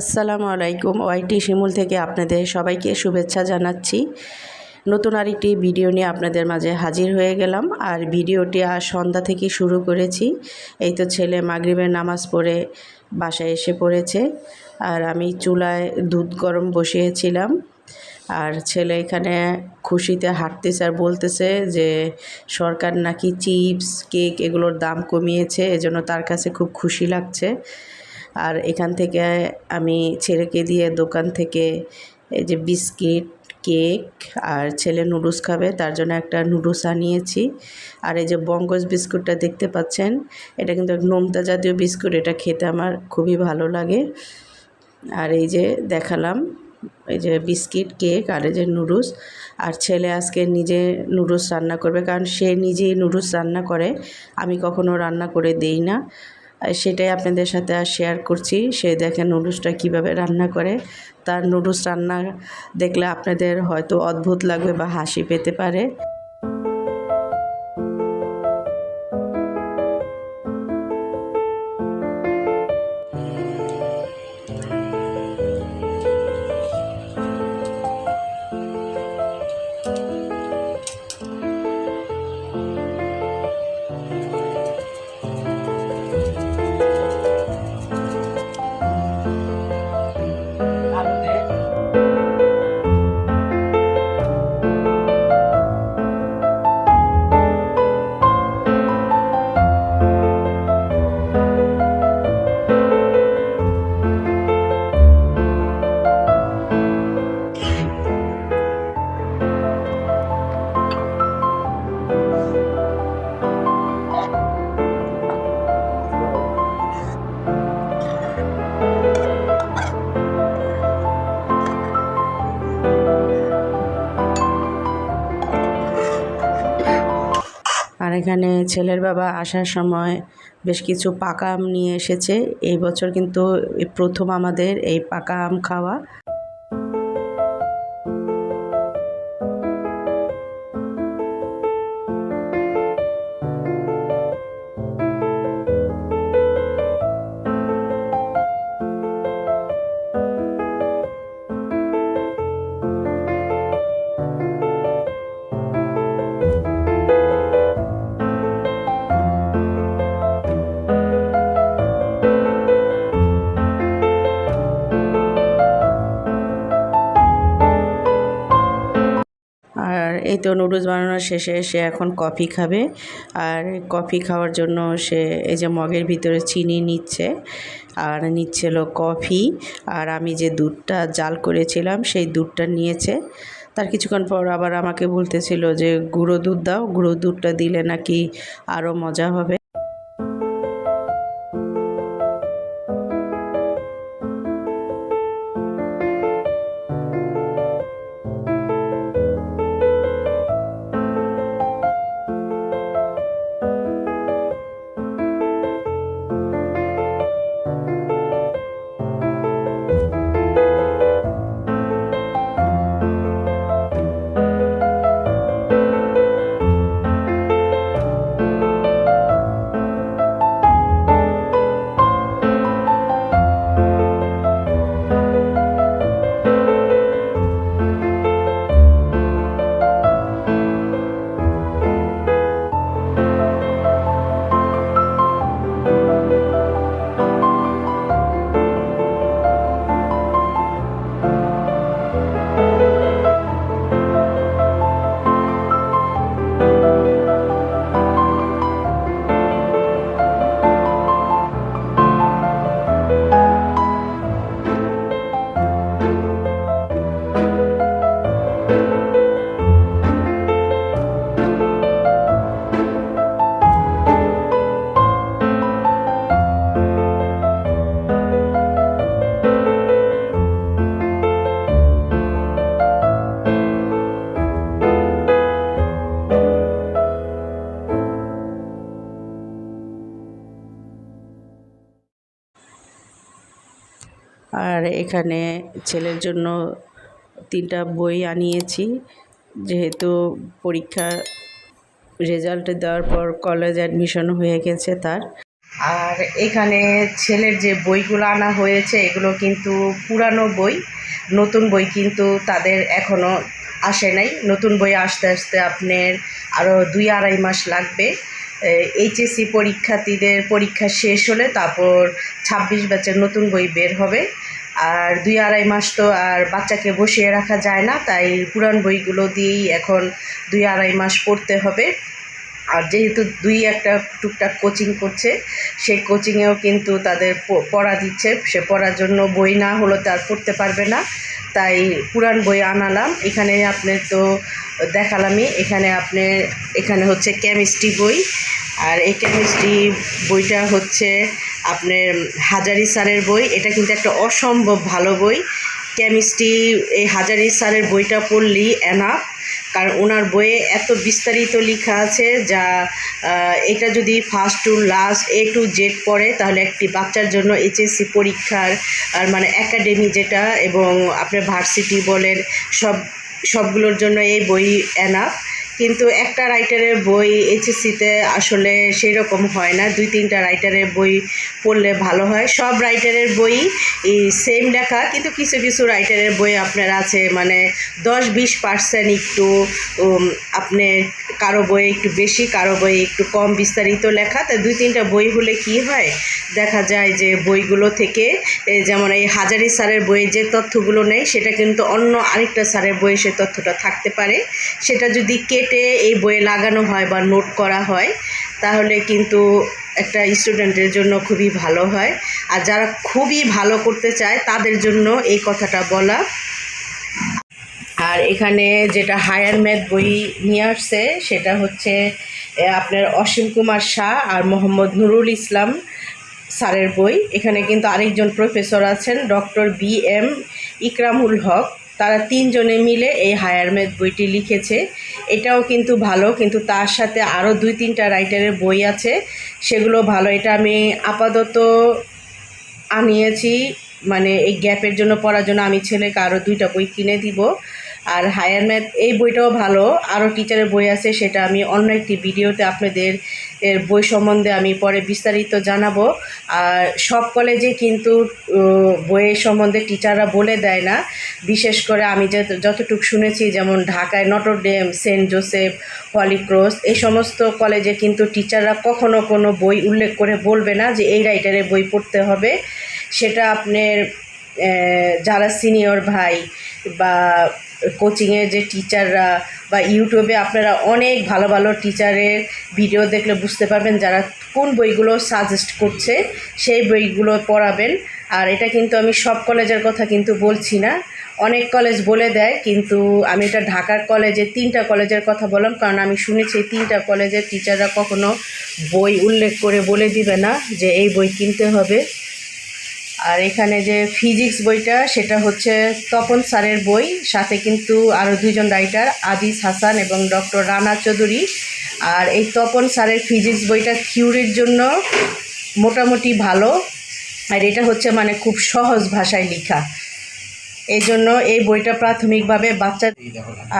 আসসালামু আলাইকুম ওয়াইটি শিমুল থেকে আপনাদের সবাইকে শুভেচ্ছা জানাচ্ছি। নতুন আরেকটি ভিডিও নিয়ে আপনাদের মাঝে হাজির হয়ে গেলাম। আর ভিডিওটি আজ সন্ধ্যা থেকে শুরু করেছি। এই তো ছেলে মাগরিবের নামাজ পড়ে বাসায় এসে পড়েছে। আর আমি চুলায় দুধ গরম বসিয়েছিলাম। আর ছেলে এখানে খুশিতে হাঁটতেছে আর বলতেছে যে, সরকার নাকি চিপস, কেক এগুলোর দাম কমিয়েছে, এজন্য তার কাছে খুব খুশি লাগছে। আর এখান থেকে আমি ছেলেকে দিয়ে দোকান থেকে এই যে বিস্কিট, কেক আর ছেলে নুডলস খাবে, তার জন্য একটা নুডলস আনিয়েছি। আর এই যে বঙ্গজ বিস্কুটটা দেখতে পাচ্ছেন, এটা কিন্তু নোমতা জাতীয় বিস্কুট, এটা খেতে আমার খুবই ভালো লাগে। আর এই যে দেখালাম, এই যে বিস্কিট, কেক আর এই যে নুডলস। আর ছেলে আজকে নিজে নুডলস রান্না করবে, কারণ সে নিজেই নুডলস রান্না করে। আমি কখনো রান্না করে দেই না। সেটাই আপনাদের সাথে আর শেয়ার করছি। সে দেখে নুডলসটা কীভাবে রান্না করে। তার নুডলস রান্না দেখলে আপনাদের হয়তো অদ্ভুত লাগবে বা হাসি পেতে পারে। এখানে ছেলের বাবা আসার সময় বেশ কিছু পাকা আম নিয়ে এসেছে। এই বছর কিন্তু প্রথম আমাদের এই পাকা আম খাওয়া। এই তো নুডলস বানানোর শেষে সে এখন কফি খাবে। আর কফি খাওয়ার জন্য সে এই যে মগের ভিতরে চিনি নিচ্ছে, আর নিচ্ছিল কফি আর আমি যে দুধটা জাল করেছিলাম, সেই দুধটা নিয়েছে। তার কিছুক্ষণ পর আবার আমাকে বলতেছিল যে, গুঁড়ো দুধ দাও, গুঁড়ো দুধটা দিলে নাকি আরও মজা হবে। আর এখানে ছেলের জন্য তিনটা বই আনিয়েছি। যেহেতু পরীক্ষা রেজাল্ট দেওয়ার পর কলেজ অ্যাডমিশন হয়ে গেছে তার। আর এখানে ছেলের যে বইগুলো আনা হয়েছে, এগুলো কিন্তু পুরানো বই। নতুন বই কিন্তু তাদের এখনও আসে নাই। নতুন বই আসতে আসতে আপনার আরও দুই আড়াই মাস লাগবে। এইচএসসি পরীক্ষার্থীদের পরীক্ষা শেষ হলে তারপর ছাব্বিশ ব্যাচের নতুন বই বের হবে। আর দুই আড়াই মাস তো আর বাচ্চাকে বসিয়ে রাখা যায় না, তাই পুরান বইগুলো দিয়েই এখন দুই আড়াই মাস পড়তে হবে। আর যেহেতু দুই একটা টুকটাক কোচিং করছে, সেই কোচিংয়েও কিন্তু তাদের পড়া দিচ্ছে। সে পড়ার জন্য বই না হলো তার পড়তে পারবে না। তাই পুরান বই আনালাম। এখানে আপনার তো দেখালামই। এখানে আপনি, এখানে হচ্ছে কেমিস্ট্রি বই। আর এই কেমিস্ট্রি বইটা হচ্ছে আপনার হাজারি স্যারের বই। এটা কিন্তু একটা অসম্ভব ভালো বই। কেমিস্ট্রি এই হাজারি স্যারের বইটা পড়লেই এনাফ কারণ ওনার বইয়ে এত বিস্তারিত লেখা আছে যা এটা যদি first to last A to Z পড়ে, তাহলে একটি বাচ্চার জন্য এইচএসসি পরীক্ষার, আর মানে একাডেমি যেটা এবং আপনার ভার্সিটি বলেন, সব, সবগুলোর জন্য এই বই এনাফ কিন্তু একটা রাইটারের বই এইচএসসিতে আসলে সেই রকম হয় না। দুই তিনটা রাইটারের বই পড়লে ভালো হয়। সব রাইটারের বই সেম লেখা কিন্তু কিছু কিছু রাইটারের বই আপনার আছে মানে দশ বিশ পার্সেন্ট একটু উম, আপনি কারও বই একটু বেশি কারও বই একটু কম বিস্তারিত লেখা। তাই দুই তিনটা বই হলে কি হয়? দেখা যায় যে বইগুলো থেকে যেমন এই হাজারি স্যারের বইয়ে যে তথ্যগুলো নেই সেটা কিন্তু অন্য আরেকটা স্যারের বইয়ে সে তথ্যটা থাকতে পারে। সেটা যদি কেটে এই বইয়ে লাগানো হয় বা নোট করা হয়, তাহলে কিন্তু একটা স্টুডেন্টের জন্য খুবই ভালো হয়। আর যারা খুবই ভালো করতে চায়, তাদের জন্য এই কথাটা বলা। আর এখানে যেটা হায়ার ম্যাথ বই নিয়ে আসছে, সেটা হচ্ছে আপনার অসীম কুমার শাহ আর মোহাম্মদ নুরুল ইসলাম স্যারের বই। এখানে কিন্তু আরেকজন প্রফেসর আছেন doctor B M Ikramul Haque. তারা তিনজনে মিলে এই হায়ার ম্যাথ বইটি লিখেছে। এটাও কিন্তু ভালো, কিন্তু তার সাথে আরও দুই তিনটা রাইটারের বই আছে, সেগুলো ভালো। এটা আমি আপাতত আনিয়েছি মানে এই গ্যাপের জন্য পড়ার জন্য আমি ছেলেকে আরও দুইটা বই কিনে দিব। আর হায়ার ম্যাথ, এই বইটাও ভালো। আরও টিচারের বই আছে, সেটা আমি অন্য একটি ভিডিওতে আপনাদের এর বই সম্বন্ধে আমি পরে বিস্তারিত জানাব। আর সব কলেজে কিন্তু বইয়ের সম্বন্ধে টিচাররা বলে দেয় না। বিশেষ করে আমি যে যতটুকু শুনেছি, যেমন ঢাকায় নটরডেম সেন্ট জোসেফ হলিক্রস এই সমস্ত কলেজে কিন্তু টিচাররা কখনো কোনো বই উল্লেখ করে বলবে না যে এই রাইটারের বই পড়তে হবে। সেটা আপনার যারা সিনিয়র ভাই বা কোচিংয়ের যে টিচাররা বা ইউটিউবে আপনারা অনেক ভালো ভালো টিচারের ভিডিও দেখলে বুঝতে পারবেন যারা কোন বইগুলো সাজেস্ট করছে, সেই বইগুলো পড়াবেন। আর এটা কিন্তু আমি সব কলেজের কথা কিন্তু বলছি না। অনেক কলেজ বলে দেয়, কিন্তু আমি এটা ঢাকার কলেজে তিনটা কলেজের কথা বললাম, কারণ আমি শুনেছি তিনটা কলেজের টিচাররা কখনো বই উল্লেখ করে বলে দিবে না যে এই বই কিনতে হবে। আর এখানে যে ফিজিক্স বইটা, সেটা হচ্ছে তপন স্যারের বই, সাথে কিন্তু আরও দুজন রাইটার আদিস হাসান এবং ডক্টর রানা চৌধুরী। আর এই তপন স্যারের ফিজিক্স বইটা থিওরির জন্য মোটামুটি ভালো, আর এটা হচ্ছে মানে খুব সহজ ভাষায় লেখা। এই জন্য এই বইটা প্রাথমিকভাবে বাচ্চা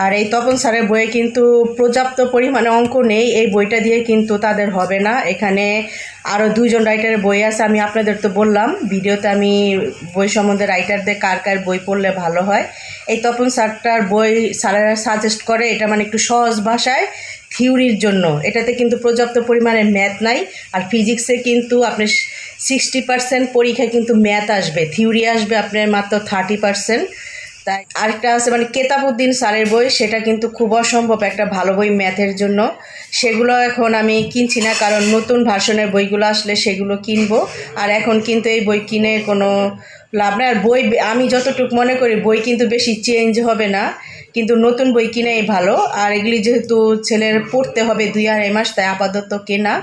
আর এই তপন স্যারের বইয়ে কিন্তু পর্যাপ্ত পরিমাণে অঙ্ক নেই, এই বইটা দিয়ে কিন্তু তাদের হবে না। এখানে আরও দুইজন রাইটারের বই আছে, আমি আপনাদের তো বললাম, ভিডিওতে আমি বই সম্বন্ধে রাইটারদের কার কার বই পড়লে ভালো হয়। এই তপন স্যারটার বই স্যারেরা সাজেস্ট করে, এটা মানে একটু সহজ ভাষায় থিওরির জন্য। এটাতে কিন্তু পর্যাপ্ত পরিমাণে ম্যাথ নাই, আর ফিজিক্সে কিন্তু আপনি সিক্সটি পার্সেন্ট পরীক্ষায় কিন্তু ম্যাথ আসবে। থিওরি আসবে আপনার মাত্র থার্টি পার্সেন্ট তাই আরেকটা আছে মানে কেতাবুদ্দিন স্যারের বই, সেটা কিন্তু খুব অসম্ভব একটা ভালো বই ম্যাথের জন্য। সেগুলো এখন আমি কিনছি না, কারণ নতুন ভার্সনের বইগুলো আসলে সেগুলো কিনবো। আর এখন কিন্তু এই বই কিনে কোনো লাভ নেই। আর বই, আমি যতটুকু মনে করি, বই কিন্তু বেশি চেঞ্জ হবে না। কিন্তু নতুন বই কিনেই ভালো। আর এগুলি যেহেতু ছেলের পড়তে হবে দুই আড়াই মাস, তাই আপাতত কেনা।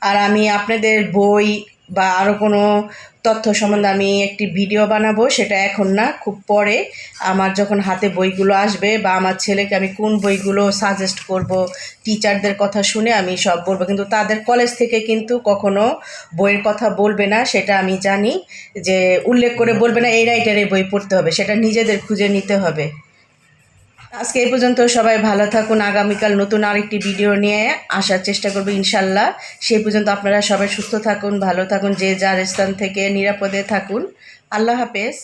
আর আমি আপনাদের বই বা আরও কোনো তথ্য সম্বন্ধে আমি একটি ভিডিও বানাবো, সেটা এখন না, খুব পরে। আমার যখন হাতে বইগুলো আসবে বা আমার ছেলেকে আমি কোন বইগুলো সাজেস্ট করব টিচারদের কথা শুনে আমি সব বলব। কিন্তু তাদের কলেজ থেকে কিন্তু কখনো বইয়ের কথা বলবে না, সেটা আমি জানি। যে উল্লেখ করে বলবে না, এই রাইটারের বই পড়তে হবে, সেটা নিজেদের খুঁজে নিতে হবে। আজকে এই পর্যন্ত সবাই ভালো থাকুন। আগামীকাল নতুন আরেকটি ভিডিও নিয়ে আসার চেষ্টা করব ইনশাল্লাহ। সেই পর্যন্ত আপনারা সবাই সুস্থ থাকুন, ভালো থাকুন, যে যার স্থান থেকে নিরাপদে থাকুন। আল্লাহ হাফেজ।